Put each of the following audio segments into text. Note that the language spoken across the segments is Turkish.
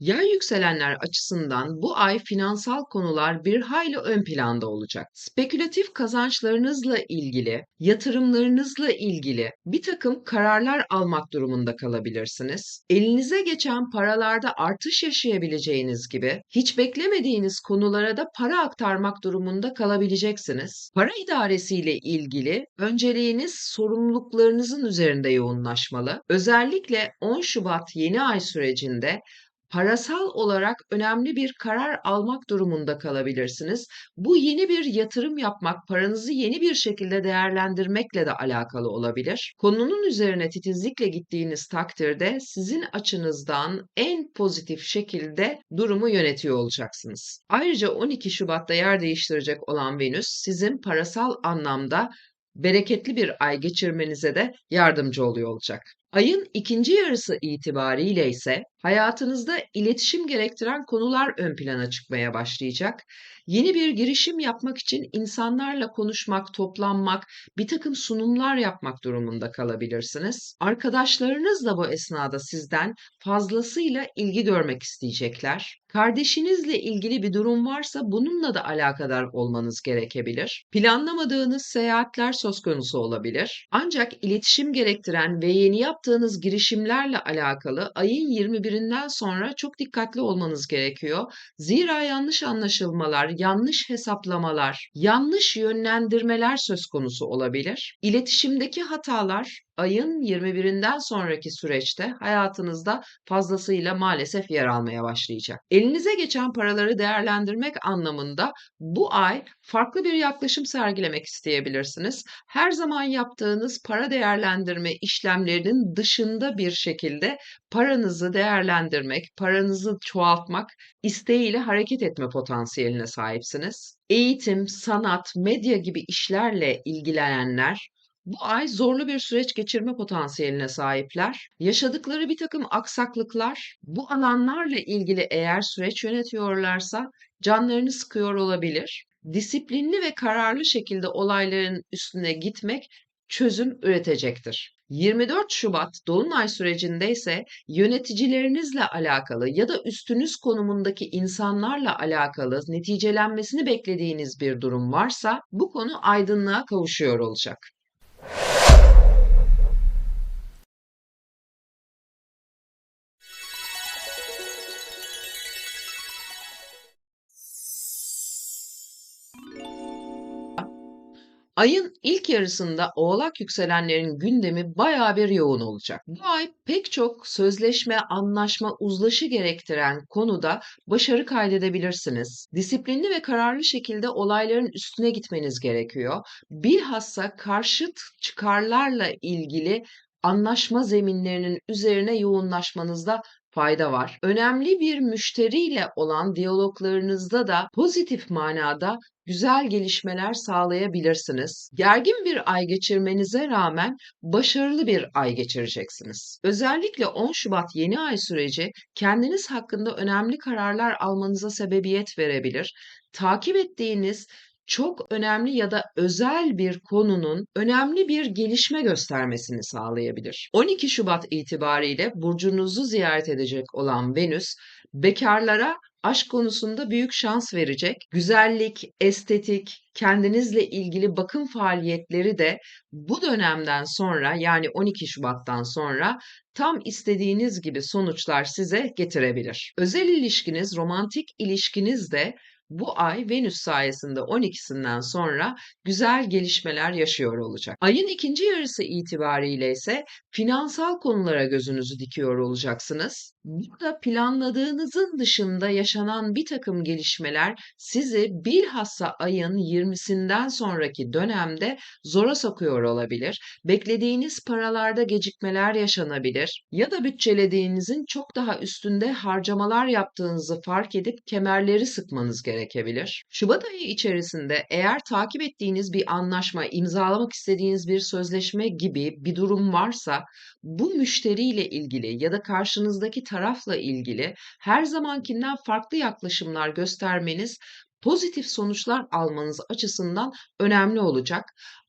Yay yükselenler açısından bu ay finansal konular bir hayli ön planda olacak. Spekülatif kazançlarınızla ilgili, yatırımlarınızla ilgili bir takım kararlar almak durumunda kalabilirsiniz. Elinize geçen paralarda artış yaşayabileceğiniz gibi hiç beklemediğiniz konulara da para aktarmak durumunda kalabileceksiniz. Para idaresiyle ilgili önceliğiniz sorumluluklarınızın üzerinde yoğunlaşmalı. Özellikle 10 Şubat yeni ay sürecinde parasal olarak önemli bir karar almak durumunda kalabilirsiniz. Bu yeni bir yatırım yapmak, paranızı yeni bir şekilde değerlendirmekle de alakalı olabilir. Konunun üzerine titizlikle gittiğiniz takdirde sizin açınızdan en pozitif şekilde durumu yönetiyor olacaksınız. Ayrıca 12 Şubat'ta yer değiştirecek olan Venüs sizin parasal anlamda bereketli bir ay geçirmenize de yardımcı oluyor olacak. Ayın ikinci yarısı itibariyle ise hayatınızda iletişim gerektiren konular ön plana çıkmaya başlayacak. Yeni bir girişim yapmak için insanlarla konuşmak, toplanmak, bir takım sunumlar yapmak durumunda kalabilirsiniz. Arkadaşlarınız da bu esnada sizden fazlasıyla ilgi görmek isteyecekler. Kardeşinizle ilgili bir durum varsa bununla da alakadar olmanız gerekebilir. Planlamadığınız seyahatler söz konusu olabilir. Ancak iletişim gerektiren ve yeni yaptığınız girişimlerle alakalı ayın 21'inden sonra çok dikkatli olmanız gerekiyor. Zira yanlış anlaşılmalar, yanlış hesaplamalar, yanlış yönlendirmeler söz konusu olabilir. İletişimdeki hatalar ayın 21'inden sonraki süreçte hayatınızda fazlasıyla maalesef yer almaya başlayacak. Elinize geçen paraları değerlendirmek anlamında bu ay farklı bir yaklaşım sergilemek isteyebilirsiniz. Her zaman yaptığınız para değerlendirme işlemlerinin dışında bir şekilde paranızı değerlendirmek, paranızı çoğaltmak isteğiyle hareket etme potansiyeline sahipsiniz. Eğitim, sanat, medya gibi işlerle ilgilenenler bu ay zorlu bir süreç geçirme potansiyeline sahipler. Yaşadıkları bir takım aksaklıklar bu alanlarla ilgili eğer süreç yönetiyorlarsa canlarını sıkıyor olabilir. Disiplinli ve kararlı şekilde olayların üstüne gitmek çözüm üretecektir. 24 Şubat Dolunay sürecinde ise yöneticilerinizle alakalı ya da üstünüz konumundaki insanlarla alakalı neticelenmesini beklediğiniz bir durum varsa bu konu aydınlığa kavuşuyor olacak. Ayın ilk yarısında Oğlak yükselenlerin gündemi bayağı bir yoğun olacak. Bu ay pek çok sözleşme, anlaşma, uzlaşı gerektiren konuda başarı kaydedebilirsiniz. Disiplinli ve kararlı şekilde olayların üstüne gitmeniz gerekiyor. Bilhassa karşıt çıkarlarla ilgili anlaşma zeminlerinin üzerine yoğunlaşmanızda fayda var. Önemli bir müşteriyle olan diyaloglarınızda da pozitif manada güzel gelişmeler sağlayabilirsiniz. Gergin bir ay geçirmenize rağmen başarılı bir ay geçireceksiniz. Özellikle 10 Şubat yeni ay süreci kendiniz hakkında önemli kararlar almanıza sebebiyet verebilir. Takip ettiğiniz çok önemli ya da özel bir konunun önemli bir gelişme göstermesini sağlayabilir. 12 Şubat itibariyle burcunuzu ziyaret edecek olan Venüs bekarlara aşk konusunda büyük şans verecek. Güzellik, estetik, kendinizle ilgili bakım faaliyetleri de bu dönemden sonra yani 12 Şubat'tan sonra tam istediğiniz gibi sonuçlar size getirebilir. Özel ilişkiniz, romantik ilişkiniz de bu ay Venüs sayesinde 12'sinden sonra güzel gelişmeler yaşıyor olacak. Ayın ikinci yarısı itibariyle ise finansal konulara gözünüzü dikiyor olacaksınız. Burada planladığınızın dışında yaşanan bir takım gelişmeler sizi bilhassa ayın 20'sinden sonraki dönemde zora sokuyor olabilir. Beklediğiniz paralarda gecikmeler yaşanabilir ya da bütçelediğinizin çok daha üstünde harcamalar yaptığınızı fark edip kemerleri sıkmanız gerekebilir. Şubat ayı içerisinde eğer takip ettiğiniz bir anlaşma, imzalamak istediğiniz bir sözleşme gibi bir durum varsa bu müşteriyle ilgili ya da karşınızdaki tarafla ilgili her zamankinden farklı yaklaşımlar göstermeniz pozitif sonuçlar almanız açısından önemli olacak.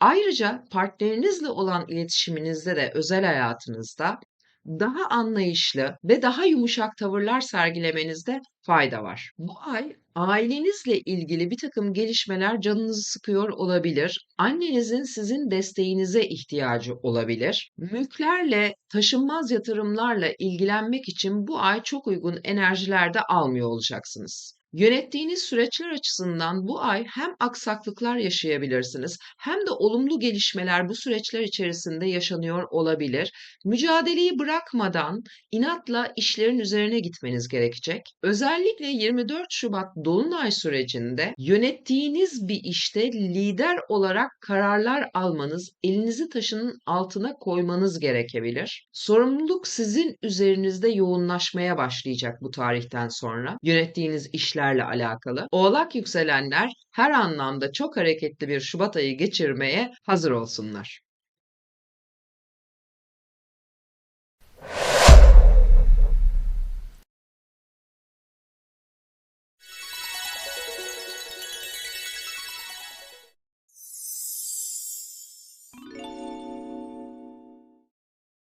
Ayrıca partnerinizle olan iletişiminizde de özel hayatınızda daha anlayışlı ve daha yumuşak tavırlar sergilemenizde fayda var. Bu ay ailenizle ilgili bir takım gelişmeler canınızı sıkıyor olabilir. Annenizin sizin desteğinize ihtiyacı olabilir. Mülklerle, taşınmaz yatırımlarla ilgilenmek için bu ay çok uygun enerjilerde almıyor olacaksınız. Yönettiğiniz süreçler açısından bu ay hem aksaklıklar yaşayabilirsiniz hem de olumlu gelişmeler bu süreçler içerisinde yaşanıyor olabilir. Mücadeleyi bırakmadan inatla işlerin üzerine gitmeniz gerekecek. Özellikle 24 Şubat Dolunay sürecinde yönettiğiniz bir işte lider olarak kararlar almanız, elinizi taşının altına koymanız gerekebilir. Sorumluluk sizin üzerinizde yoğunlaşmaya başlayacak bu tarihten sonra. Yönettiğiniz işler işlerle alakalı. Oğlak yükselenler her anlamda çok hareketli bir Şubat ayı geçirmeye hazır olsunlar.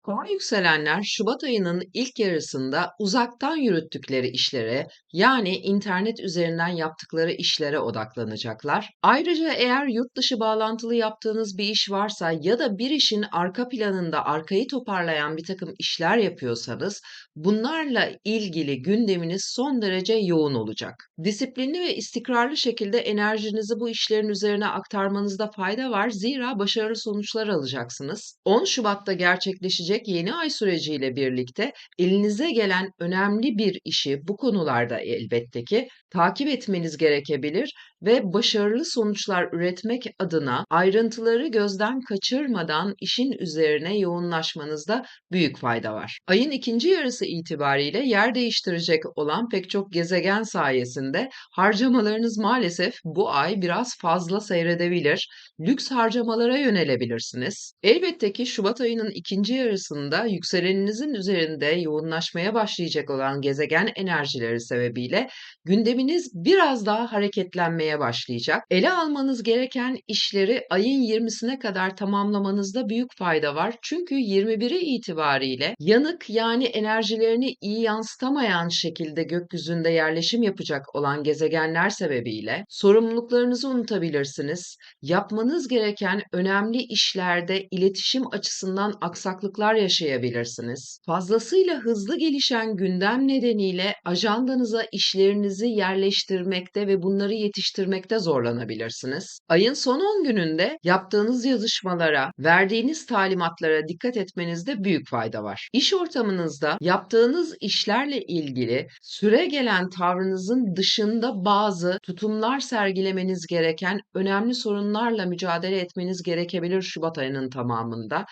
Kova yükselenler Şubat ayının ilk yarısında uzaktan yürüttükleri işlere yani internet üzerinden yaptıkları işlere odaklanacaklar. Ayrıca eğer yurt dışı bağlantılı yaptığınız bir iş varsa ya da bir işin arka planında arkayı toparlayan bir takım işler yapıyorsanız bunlarla ilgili gündeminiz son derece yoğun olacak. Disiplinli ve istikrarlı şekilde enerjinizi bu işlerin üzerine aktarmanızda fayda var zira başarılı sonuçlar alacaksınız. 10 Şubat'ta gerçekleşecek gelecek yeni ay süreciyle birlikte elinize gelen önemli bir işi bu konularda elbette ki takip etmeniz gerekebilir ve başarılı sonuçlar üretmek adına ayrıntıları gözden kaçırmadan işin üzerine yoğunlaşmanızda büyük fayda var. Ayın ikinci yarısı itibariyle yer değiştirecek olan pek çok gezegen sayesinde harcamalarınız maalesef bu ay biraz fazla seyredebilir. Lüks harcamalara yönelebilirsiniz. Elbette ki Şubat ayının ikinci yarısında yükseleninizin üzerinde yoğunlaşmaya başlayacak olan gezegen enerjileri sebebiyle gündeminiz biraz daha hareketlenmeye başlayacak. Ele almanız gereken işleri ayın 20'sine kadar tamamlamanızda büyük fayda var. Çünkü 21'i itibariyle yanık yani enerjilerini iyi yansıtamayan şekilde gökyüzünde yerleşim yapacak olan gezegenler sebebiyle sorumluluklarınızı unutabilirsiniz. Yapmanız gereken önemli işlerde iletişim açısından aksaklıklar yaşayabilirsiniz. Fazlasıyla hızlı gelişen gündem nedeniyle ajandanıza işlerinizi yerleştirmekte ve bunları yetiştirmekte zorlanabilirsiniz. Ayın son 10 gününde yaptığınız yazışmalara, verdiğiniz talimatlara dikkat etmenizde büyük fayda var. İş ortamınızda yaptığınız işlerle ilgili süre gelen tavrınızın dışında bazı tutumlar sergilemeniz gereken önemli sorunlarla mücadele etmeniz gerekebilir Şubat ayının tamamında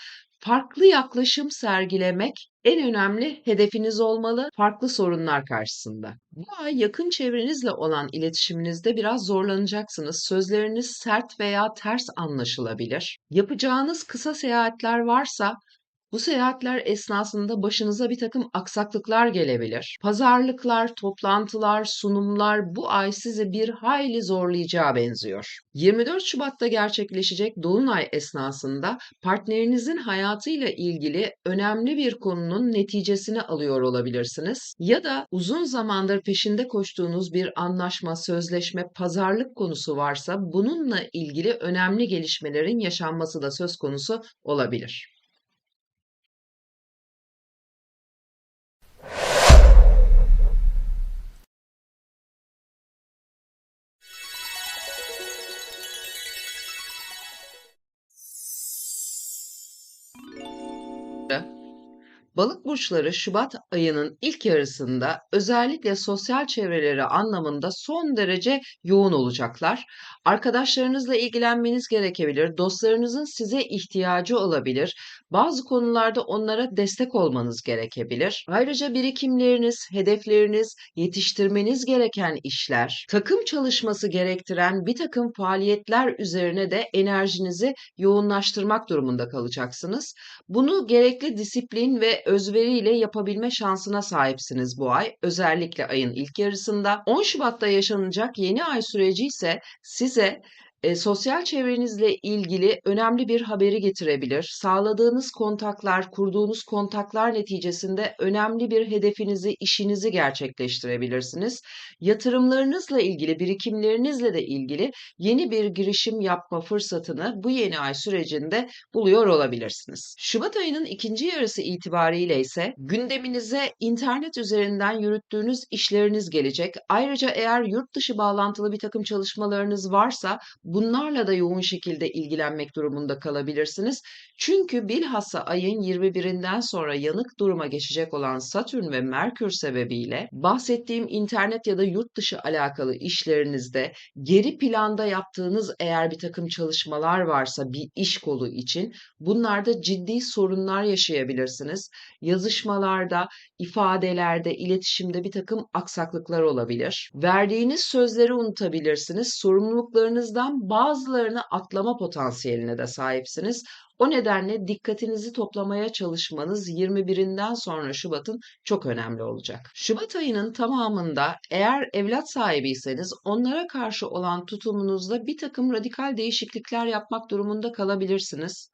farklı yaklaşım sergilemek en önemli hedefiniz olmalı farklı sorunlar karşısında. Bu ay yakın çevrenizle olan iletişiminizde biraz zorlanacaksınız. Sözleriniz sert veya ters anlaşılabilir. Yapacağınız kısa seyahatler varsa bu seyahatler esnasında başınıza bir takım aksaklıklar gelebilir. Pazarlıklar, toplantılar, sunumlar bu ay sizi bir hayli zorlayacağı benziyor. 24 Şubat'ta gerçekleşecek Dolunay esnasında partnerinizin hayatıyla ilgili önemli bir konunun neticesini alıyor olabilirsiniz. Ya da uzun zamandır peşinde koştuğunuz bir anlaşma, sözleşme, pazarlık konusu varsa bununla ilgili önemli gelişmelerin yaşanması da söz konusu olabilir. Balık burçları Şubat ayının ilk yarısında özellikle sosyal çevreleri anlamında son derece yoğun olacaklar. Arkadaşlarınızla ilgilenmeniz gerekebilir, dostlarınızın size ihtiyacı olabilir. Bazı konularda onlara destek olmanız gerekebilir. Ayrıca birikimleriniz, hedefleriniz, yetiştirmeniz gereken işler, takım çalışması gerektiren bir takım faaliyetler üzerine de enerjinizi yoğunlaştırmak durumunda kalacaksınız. Bunu gerekli disiplin ve özveriyle yapabilme şansına sahipsiniz bu ay. Özellikle ayın ilk yarısında. 10 Şubat'ta yaşanacak yeni ay süreci ise size E, sosyal çevrenizle ilgili önemli bir haberi getirebilir. Sağladığınız kontaklar, kurduğunuz kontaklar neticesinde önemli bir hedefinizi, işinizi gerçekleştirebilirsiniz. Yatırımlarınızla ilgili, birikimlerinizle de ilgili yeni bir girişim yapma fırsatını bu yeni ay sürecinde buluyor olabilirsiniz. Şubat ayının ikinci yarısı itibariyle ise gündeminize internet üzerinden yürüttüğünüz işleriniz gelecek. Ayrıca eğer yurt dışı bağlantılı bir takım çalışmalarınız varsa bunlarla da yoğun şekilde ilgilenmek durumunda kalabilirsiniz. Çünkü bilhassa ayın 21'inden sonra yanık duruma geçecek olan Satürn ve Merkür sebebiyle bahsettiğim internet ya da yurt dışı alakalı işlerinizde geri planda yaptığınız eğer bir takım çalışmalar varsa bir iş kolu için bunlarda ciddi sorunlar yaşayabilirsiniz. Yazışmalarda, ifadelerde, iletişimde bir takım aksaklıklar olabilir. Verdiğiniz sözleri unutabilirsiniz. Sorumluluklarınızdan bazılarını atlama potansiyeline de sahipsiniz. O nedenle dikkatinizi toplamaya çalışmanız 21'inden sonra Şubat'ın çok önemli olacak. Şubat ayının tamamında eğer evlat sahibiyseniz onlara karşı olan tutumunuzda bir takım radikal değişiklikler yapmak durumunda kalabilirsiniz.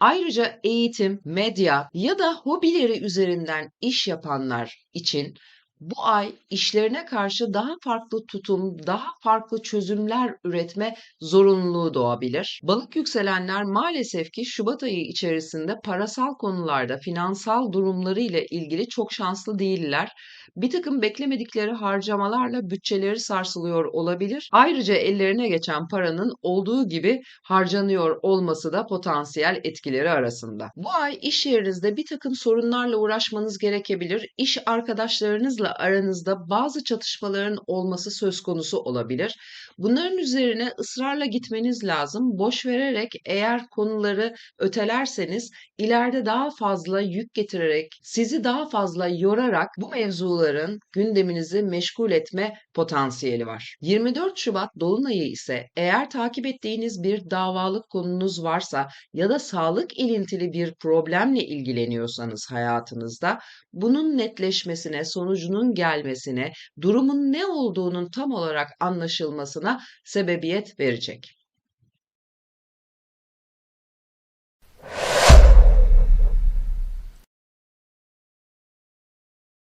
Ayrıca eğitim, medya ya da hobileri üzerinden iş yapanlar için bu ay işlerine karşı daha farklı tutum, daha farklı çözümler üretme zorunluluğu doğabilir. Balık yükselenler maalesef ki Şubat ayı içerisinde parasal konularda finansal durumları ile ilgili çok şanslı değiller. Bir takım beklemedikleri harcamalarla bütçeleri sarsılıyor olabilir. Ayrıca ellerine geçen paranın olduğu gibi harcanıyor olması da potansiyel etkileri arasında. Bu ay iş yerinizde bir takım sorunlarla uğraşmanız gerekebilir. İş arkadaşlarınızla aranızda bazı çatışmaların olması söz konusu olabilir. Bunların üzerine ısrarla gitmeniz lazım. Boş vererek eğer konuları ötelerseniz ileride daha fazla yük getirerek, sizi daha fazla yorarak bu mevzuların gündeminizi meşgul etme potansiyeli var. 24 Şubat Dolunay'ı ise eğer takip ettiğiniz bir davalık konunuz varsa ya da sağlık ilintili bir problemle ilgileniyorsanız hayatınızda bunun netleşmesine, sonucunun gelmesine, durumun ne olduğunun tam olarak anlaşılmasına sebebiyet verecek.